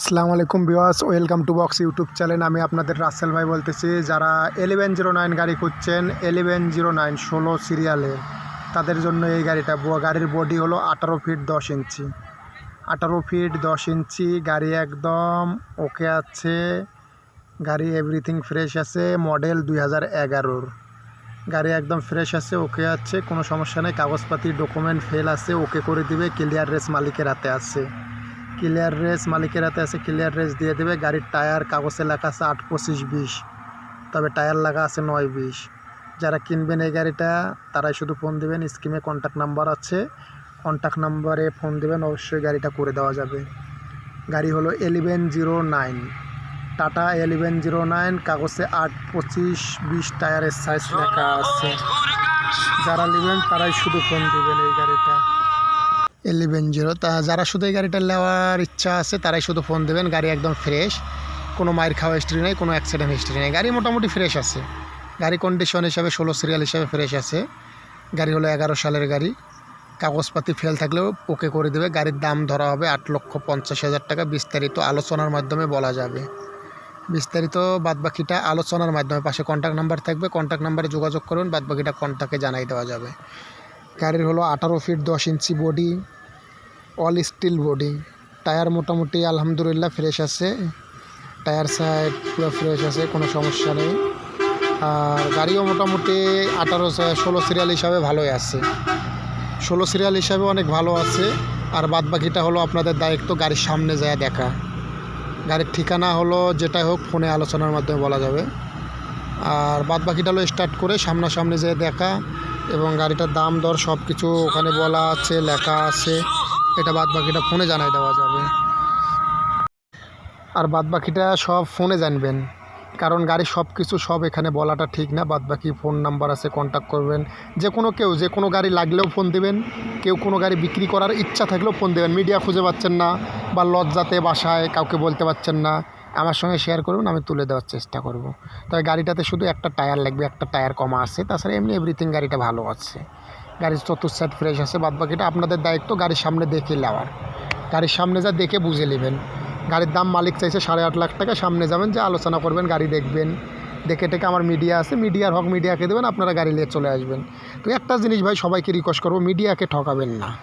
আসসালামু আলাইকুম বিওয়াস welcome to box YouTube channel. আমি আপনাদের রাসেল ভাই বলতেছি, যারা এলেভেন জিরো নাইন গাড়ি খুঁজছেন এলেভেন জিরো নাইন ষোলো সিরিয়ালে তাদের জন্য এই গাড়িটা গাড়ির বডি হলো আঠারো ফিট দশ ইঞ্চি। আঠারো ফিট দশ ইঞ্চি, গাড়ি একদম ওকে আছে। গাড়ি এভরিথিং ফ্রেশ আছে মডেল দুই হাজার এগারোর। গাড়ি একদম ফ্রেশ আছে ওকে আছে, কোনো সমস্যা নেই। কাগজপাতি ডকুমেন্ট ফেল আছে ওকে করে দিবে ক্লিয়ার রেস মালিকের হাতে আছে। ক্লিয়ার রেস মালিকের হাতে আছে ক্লিয়ার রেস দিয়ে দেবে। গাড়ির টায়ার কাগজে লেখা আছে আট পঁচিশ বিশ, তবে টায়ার লাগা আছে নয় বিশ। যারা কিনবেন এই গাড়িটা, তারাই শুধু ফোন দেবেন স্কিমে কন্ট্যাক্ট নাম্বার আছে। কন্ট্যাক্ট নাম্বারে ফোন দেবেন, অবশ্যই গাড়িটা করে দেওয়া যাবে। গাড়ি হলো eleven zero nine Tata eleven zero nine কাগজে আট পঁচিশ বিশ টায়ারের সাইজ লেখা আছে। যারা নেবেন, তারাই শুধু ফোন দেবেন এই গাড়িটা। Eleven zero. তা যারা শুধু এই গাড়িটা নেওয়ার ইচ্ছা আছে, তারাই শুধু ফোন দেবেন। গাড়ি একদম ফ্রেশ কোনো মায়ের খাওয়া হিস্ট্রি নেই, কোনো অ্যাক্সিডেন্ট হিস্ট্রি নেই। গাড়ি মোটামুটি ফ্রেশ আছে। গাড়ি কন্ডিশন হিসাবে ষোলো সিরিয়াল হিসাবে ফ্রেশ আছে। গাড়ি হলো এগারো সালের গাড়ি। কাগজপাতি ফেল থাকলেও ওকে করে দেবে। গাড়ির দাম ধরা হবে আট লক্ষ পঞ্চাশ হাজার টাকা। বিস্তারিত আলোচনার মাধ্যমে বলা যাবে। বিস্তারিত বাদবাকিটা আলোচনার মাধ্যমে পাশে কন্ট্যাক্ট নাম্বার থাকবে। কন্ট্যাক্ট নাম্বারে যোগাযোগ করুন। বাদবাকিটা কন্ট্যাক্টে জানাই দেওয়া যাবে। গাড়ির হলো আঠারো ফিট দশ inch body all steel body tyre মোটামুটি আলহামদুলিল্লাহ ফ্রেশ আছে। টায়ার সাইড পুরো ফ্রেশ আছে, কোনো সমস্যা নেই। আর গাড়িও মোটামুটি আঠারো, ষোলো সিরিয়াল হিসাবে ভালোই আছে। ষোলো সিরিয়াল হিসাবে অনেক ভালো আছে। আর বাদ বাকিটা হলো আপনাদের দায়িত্ব গাড়ির সামনে যায় দেখা। গাড়ির ঠিকানা হলো যেটাই হোক ফোনে আলোচনার মাধ্যমে বলা যাবে। আর বাদ বাকিটা হলো স্টার্ট করে সামনাসামনি যেয়ে দেখা। এবং গাড়িটার দাম দর সব কিছু ওখানে বলা আছে, লেখা আছে। এটা বাদ বাকিটা ফোনে জানাই দেওয়া যাবে। আর বাদ বাকিটা সব ফোনে জানবেন। কারণ গাড়ির সব কিছু সব এখানে বলাটা ঠিক না। বাদ বাকি ফোন নাম্বার আছে কন্ট্যাক্ট করবেন। যে কোনো কেউ, যে কোনো গাড়ি লাগলেও ফোন দেবেন। কেউ কোনো গাড়ি বিক্রি করার ইচ্ছা থাকলেও ফোন দেবেন। মিডিয়া খুঁজে পাচ্ছেন না বা লজ্জাতে বাসায় কাউকে বলতে পারছেন না। আমার সঙ্গে শেয়ার করুন আমি তুলে দেওয়ার চেষ্টা করব। তবে গাড়িটাতে শুধু একটা টায়ার লাগবে, একটা টায়ার কমা আছে, তাছাড়া এমনি এভরিথিং গাড়িটা ভালো আছে। গাড়ির চতুর্থ সাইড ফ্রেশ আছে বাদ বাকিটা আপনাদের দায়িত্ব গাড়ির সামনে দেখে নেওয়ার। গাড়ির সামনে যা দেখে বুঝে নেবেন। গাড়ির দাম মালিক চাইছে সাড়ে আট লাখ টাকা, সামনে যাবেন, যে আলোচনা করবেন, গাড়ি দেখবেন। দেখে টেকে আমার মিডিয়া আছে মিডিয়ার হক মিডিয়াকে দেবেন, আপনারা গাড়ি নিয়ে চলে আসবেন। তো একটা জিনিস ভাই, সবাইকে রিকোয়েস্ট করব মিডিয়াকে ঠকাবেন না।